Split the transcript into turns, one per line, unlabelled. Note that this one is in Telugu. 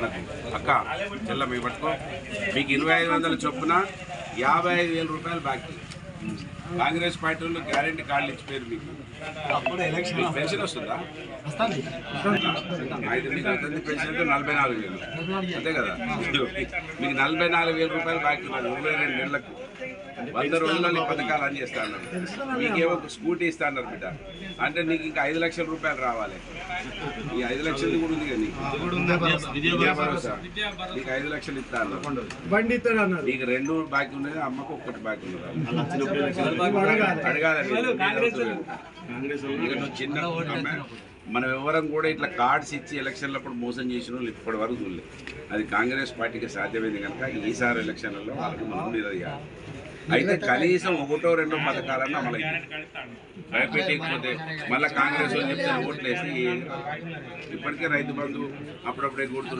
మనకు. అక్క చెల్ల మీ పట్టుకో. మీకు ఇరవై ఐదు వందల చొప్పున యాభై ఐదు వేల రూపాయలు బాకీ. కాంగ్రెస్ పార్టీ వాళ్ళు గ్యారెంటీ కార్డులు ఇచ్చిపోయారు మీకు. పెన్షన్ వస్తుందా? ఐదు మీకు పెన్షన్ నలభై నాలుగు వేలు. అంతే కదా? మీకు నలభై నాలుగు వేల రూపాయలు బాకీ ఇరవై రెండు నెలలకు. వంద రోజుల్లో పథకాలు అని అన్నారు. మీకేమో స్కూటీ ఇస్తా అన్నారు బిడ్డ. అంటే నీకు ఇంకా ఐదు లక్షల రూపాయలు రావాలి. ఈ ఐదు లక్షలు కూడా ఉంది కదా నీకు? ఐదు లక్షలు ఇస్తా అన్నారు. నీకు రెండు బాకీ ఉన్నది అమ్మకు ఒక్కటి బాకీ ఉన్నది. చిన్న మనం ఎవరం కూడా ఇట్లా కార్డ్స్ ఇచ్చి ఎలక్షన్లప్పుడు మోసం చేసిన వాళ్ళు ఇప్పటి వరకు చూడలేదు. అది కాంగ్రెస్ పార్టీకి సాధ్యమైంది కనుక ఈసారి ఎలక్షన్లలో వాళ్ళకి మనం నిలదీయాలి అయితే కనీసం ఒకటో రెండో పథకాలన్నా అమలు భయపెట్టకపోతే మళ్ళీ కాంగ్రెస్ వాళ్ళు చెప్తే ఓట్లు వేసి ఇప్పటికే రైతు బంధు అప్పుడప్పుడే కొడుతున్నారు